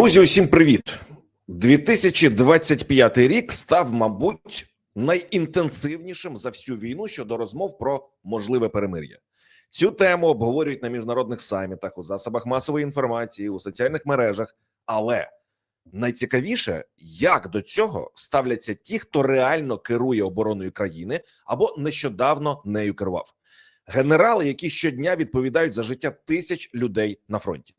Друзі, усім привіт! 2025 рік став, мабуть, найінтенсивнішим за всю війну щодо розмов про можливе перемир'я. Цю тему обговорюють на міжнародних самітах, у засобах масової інформації, у соціальних мережах. Але найцікавіше, як до цього ставляться ті, хто реально керує обороною країни або нещодавно нею керував. Генерали, які щодня відповідають за життя тисяч людей на фронті.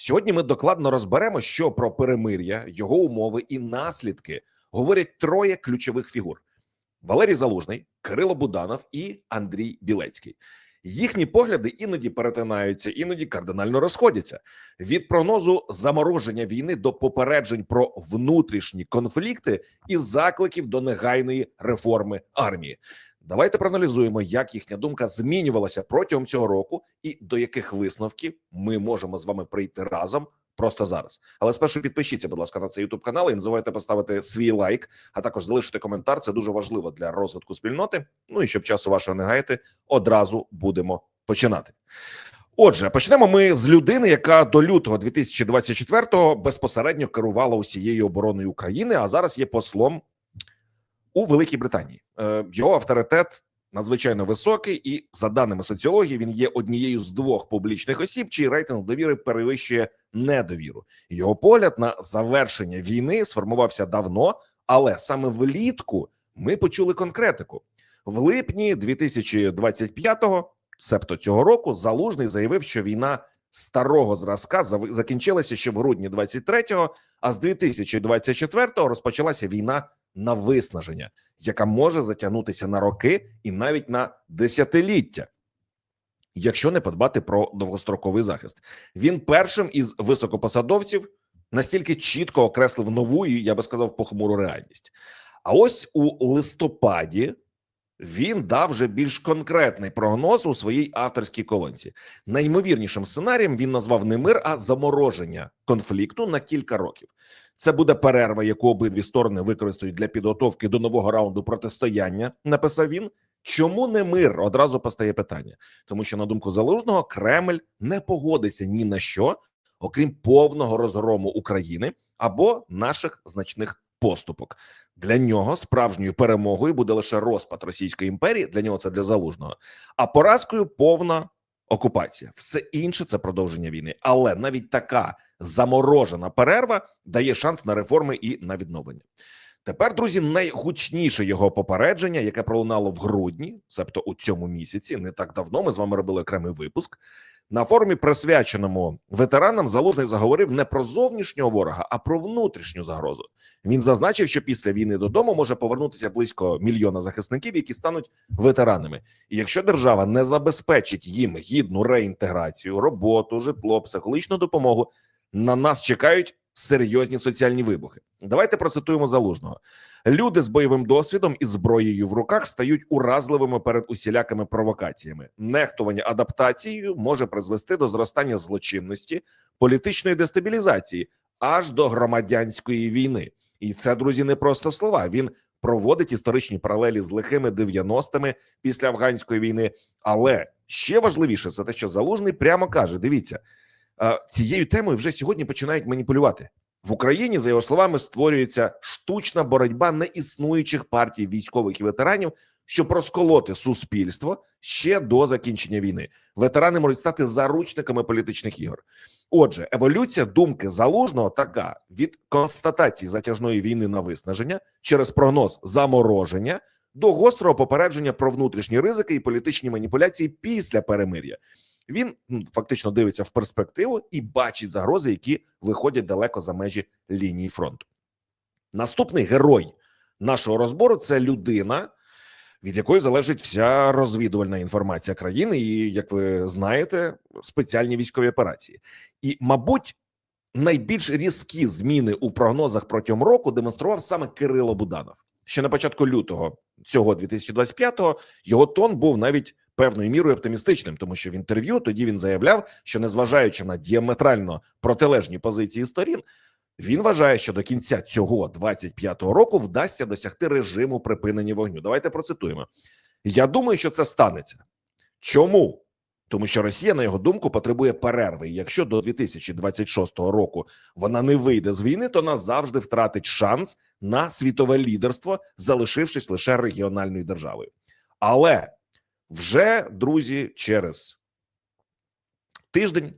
Сьогодні ми докладно розберемо, що про перемир'я, його умови і наслідки говорять троє ключових фігур: Валерій Залужний, Кирило Буданов і Андрій Білецький. Їхні погляди іноді перетинаються, іноді кардинально розходяться від прогнозу замороження війни до попереджень про внутрішні конфлікти і закликів до негайної реформи армії. Давайте проаналізуємо, як їхня думка змінювалася протягом цього року, і до яких висновків ми можемо з вами прийти разом просто зараз. Але спершу підпишіться, будь ласка, на цей youtube канал і не забувайте поставити свій лайк, а також залишити коментар. Це дуже важливо для розвитку спільноти. Ну і щоб часу вашого не гаяти, одразу будемо починати. Отже, почнемо ми з людини, яка до лютого 2024-го безпосередньо керувала усією обороною України, а зараз є послом у Великій Британії. Е, Його авторитет надзвичайно високий, і за даними соціології, він є однією з двох публічних осіб, чий рейтинг довіри перевищує недовіру. Його погляд на завершення війни сформувався давно, але саме влітку ми почули конкретику в липні 2025-го, себто цього року, залужний заявив, що війна. Старого зразка закінчилася ще в грудні 23-го, а з 2024-го розпочалася війна на виснаження, яка може затягнутися на роки і навіть на десятиліття, якщо не подбати про довгостроковий захист. Він першим із високопосадовців настільки чітко окреслив нову і я би сказав похмуру реальність. А ось у листопаді він дав вже більш конкретний прогноз у своїй авторській колонці. Найімовірнішим сценарієм він назвав не мир, а замороження конфлікту на кілька років. Це буде перерва, яку обидві сторони використають для підготовки до нового раунду протистояння. Написав він. Чому не мир? Одразу постає питання, тому що на думку залужного Кремль не погодиться ні на що, окрім повного розгрому України або наших значних поступок. Для нього справжньою перемогою буде лише розпад Російської імперії. Для нього це для залужного, а поразкою повна окупація. Все інше це продовження війни. Але навіть така заморожена перерва дає шанс на реформи і на відновлення. Тепер, друзі, найгучніше його попередження, яке пролунало в грудні, себто у цьому місяці, не так давно. Ми з вами робили окремий випуск. На форумі, присвяченому ветеранам, залужний заговорив не про зовнішнього ворога, а про внутрішню загрозу. Він зазначив, що після війни додому може повернутися близько мільйона захисників, які стануть ветеранами. І якщо держава не забезпечить їм гідну реінтеграцію, роботу, житло, психологічну допомогу, на нас чекають серйозні соціальні вибухи. Давайте процитуємо залужного. Люди з бойовим досвідом і зброєю в руках стають уразливими перед усілякими провокаціями. Нехтування адаптацією може призвести до зростання злочинності, політичної дестабілізації аж до громадянської війни. І це, друзі, не просто слова. Він проводить історичні паралелі з лихими 90-ми після афганської війни. Але ще важливіше це те, що залужний прямо каже: дивіться, цією темою вже сьогодні починають маніпулювати. В Україні, за його словами, створюється штучна боротьба неіснуючих партій військових і ветеранів, щоб розколоти суспільство ще до закінчення війни. Ветерани можуть стати заручниками політичних ігор. Отже, еволюція думки залужного така від констатації затяжної війни на виснаження через прогноз замороження до гострого попередження про внутрішні ризики і політичні маніпуляції після перемир'я. Він фактично дивиться в перспективу і бачить загрози, які виходять далеко за межі лінії фронту. Наступний герой нашого розбору це людина, від якої залежить вся розвідувальна інформація країни, і як ви знаєте, спеціальні військові операції. І, мабуть, найбільш різкі зміни у прогнозах протягом року демонстрував саме Кирило Буданов. Ще на початку лютого цього 2025-го його тон був навіть певною мірою оптимістичним, тому що в інтерв'ю тоді він заявляв, що незважаючи на діаметрально протилежні позиції сторін, він вважає, що до кінця цього 25-го року вдасться досягти режиму припинення вогню. Давайте процитуємо. Я думаю, що це станеться. Чому? Тому що Росія, на його думку, потребує перерви. І Якщо до 2026 року вона не вийде з війни, то назавжди втратить шанс на світове лідерство, залишившись лише регіональною державою. Але вже друзі, через тиждень,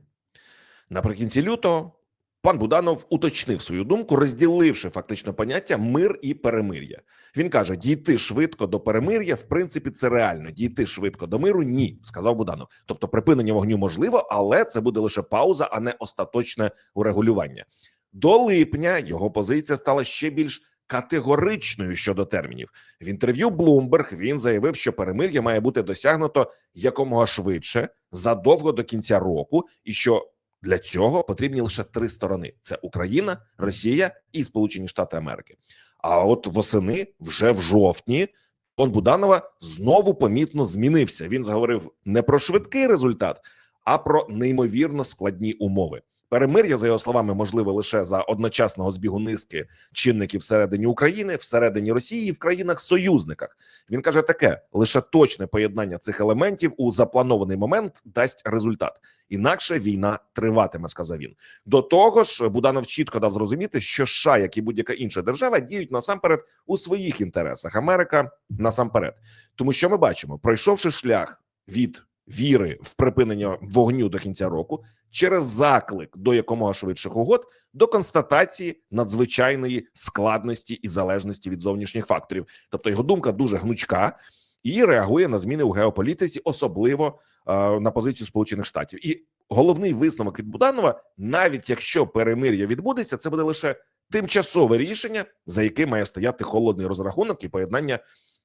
наприкінці лютого, пан Буданов уточнив свою думку, розділивши фактично поняття мир і перемир'я. Він каже: дійти швидко до перемир'я, в принципі, це реально. Дійти швидко до миру ні, сказав Буданов. Тобто, припинення вогню можливо, але це буде лише пауза, а не остаточне урегулювання. До липня його позиція стала ще більш категоричною щодо термінів. В інтерв'ю Bloomberg він заявив, що перемир'я має бути досягнуто якомога швидше, задовго до кінця року, і що для цього потрібні лише три сторони: це Україна, Росія і Сполучені Штати Америки. А от восени, вже в жовтні, тон Буданова знову помітно змінився. Він заговорив не про швидкий результат, а про неймовірно складні умови. Перемир'я, за його словами, можливе лише за одночасного збігу низки чинників всередині України, всередині Росії і в країнах-союзниках. Він каже таке: лише точне поєднання цих елементів у запланований момент дасть результат. Інакше війна триватиме, сказав він. До того ж, Буданов чітко дав зрозуміти, що США, як і будь-яка інша держава, діють насамперед у своїх інтересах. Америка насамперед, тому що ми бачимо, пройшовши шлях від віри в припинення вогню до кінця року, через заклик до якомога швидших угод, до констатації надзвичайної складності і залежності від зовнішніх факторів. Тобто його думка дуже гнучка. І реагує на зміни у геополітиці, особливо е, на позицію Сполучених Штатів. І головний висновок від Буданова: навіть якщо перемир'я відбудеться, це буде лише тимчасове рішення, за яким має стояти холодний розрахунок і поєднання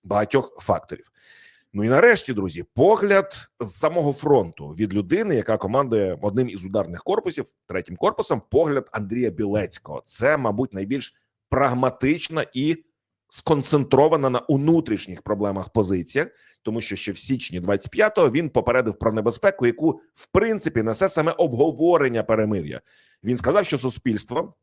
багатьох факторів. Ну і нарешті, друзі, погляд з самого фронту від людини, яка командує одним із ударних корпусів, третім корпусом, погляд Андрія Білецького. Це, мабуть, найбільш прагматична і сконцентрована на внутрішніх проблемах позиція, тому що ще в січні 25-го він попередив про небезпеку, яку в принципі несе саме обговорення перемир'я. Він сказав, що суспільство.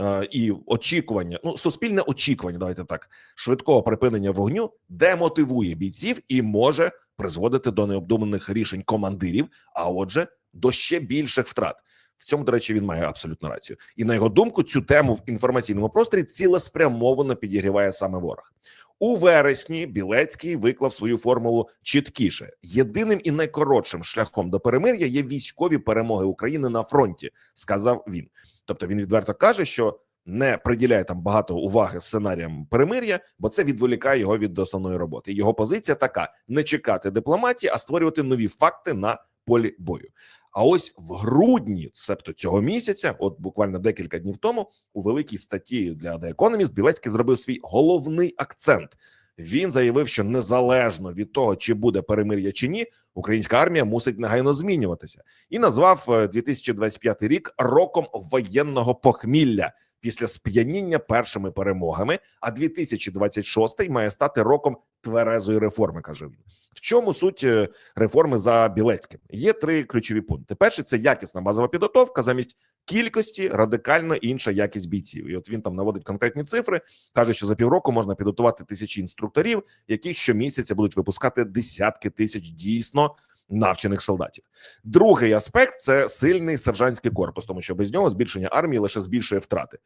Е, І очікування, ну суспільне очікування, давайте так, швидкого припинення вогню демотивує бійців і може призводити до необдуманих рішень командирів, а отже, до ще більших втрат. В цьому, до речі, він має абсолютно рацію. І на його думку, цю тему в інформаційному просторі цілеспрямовано підігріває саме ворог. У вересні Білецький виклав свою формулу чіткіше. Єдиним і найкоротшим шляхом до перемир'я є військові перемоги України на фронті, сказав він. Тобто він відверто каже, що не приділяє там багато уваги сценаріям перемир'я, бо це відволікає його від основної роботи. Його позиція така: не чекати дипломатії, а створювати нові факти на полі бою. А ось в грудні, себто цього місяця, от буквально декілька днів тому, у великій статті для The Economist Білецький зробив свій головний акцент. Він заявив, що незалежно від того, чи буде перемир'я чи ні, українська армія мусить негайно змінюватися, і назвав е, 2025 рік роком воєнного похмілля після сп'яніння першими перемогами. А 2026 має стати роком тверезої реформи. каже він. В чому суть е, реформи за Білецьким? Є три ключові пункти. Перший це якісна базова підготовка замість кількості радикально інша якість бійців. І от він там наводить конкретні цифри. каже, що за півроку можна підготувати тисячі інструкторів, які щомісяця будуть випускати десятки тисяч дійсно навчених солдатів. Другий аспект це сильний сержантський корпус, тому що без нього збільшення армії лише збільшує втрати.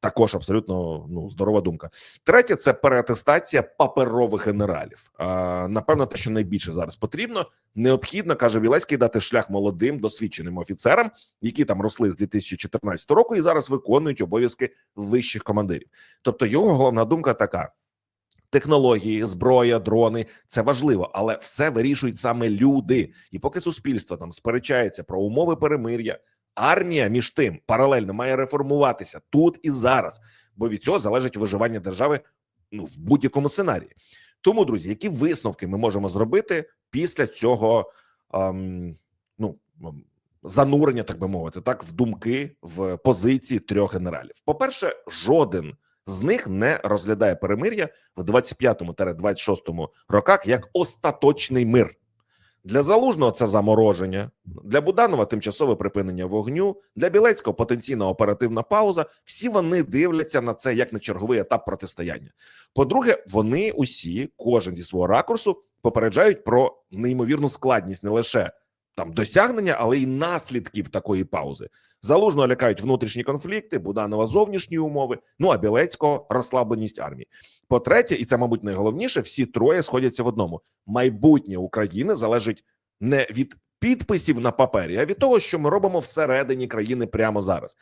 Також абсолютно ну здорова думка. Третє це переатестація паперових генералів. А, напевно, те, що найбільше зараз потрібно, необхідно каже Білецький дати шлях молодим досвідченим офіцерам, які там росли з 2014 року і зараз виконують обов'язки вищих командирів. Тобто, його головна думка така. Технології, зброя, дрони це важливо, але все вирішують саме люди. І поки суспільство там сперечається про умови перемир'я, армія між тим паралельно має реформуватися тут і зараз, бо від цього залежить виживання держави ну в будь-якому сценарії. Тому, друзі, які висновки ми можемо зробити після цього ем, ну ем, занурення, так би мовити, так в думки в позиції трьох генералів? По перше, жоден з них не розглядає перемир'я в 25-26 роках як остаточний мир. Для залужного це замороження, для Буданова тимчасове припинення вогню, для Білецького потенційна оперативна пауза. Всі вони дивляться на це як на черговий етап протистояння. По-друге, вони усі, кожен зі свого ракурсу, попереджають про неймовірну складність не лише там досягнення, але й наслідків такої паузи. Залужно лякають внутрішні конфлікти, Буданова зовнішні умови. Ну а Білецького розслабленість армії. По-третє, і це, мабуть, найголовніше, всі троє сходяться в одному: майбутнє України залежить не від підписів на папері, а від того, що ми робимо всередині країни прямо зараз.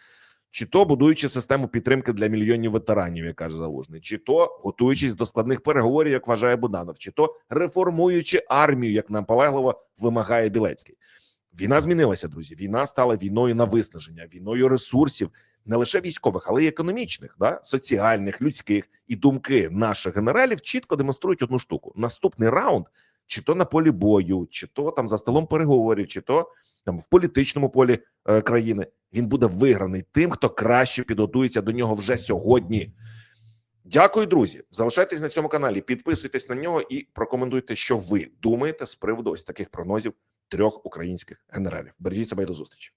Чи то будуючи систему підтримки для мільйонів ветеранів, як каже залужний, чи то готуючись до складних переговорів, як вважає Буданов, чи то реформуючи армію, як наполегливо вимагає Білецький. Війна змінилася, друзі. Війна стала війною на виснаження, війною ресурсів, не лише військових, але й економічних, да? соціальних, людських і думки наших генералів чітко демонструють одну штуку: наступний раунд, чи то на полі бою, чи то там за столом переговорів, чи то там в політичному полі е, країни. Він буде виграний тим, хто краще підготується до нього вже сьогодні. Дякую, друзі. Залишайтесь на цьому каналі, підписуйтесь на нього і прокоментуйте, що ви думаєте з приводу ось таких прогнозів трьох українських генералів. Бережіть себе і до зустрічі.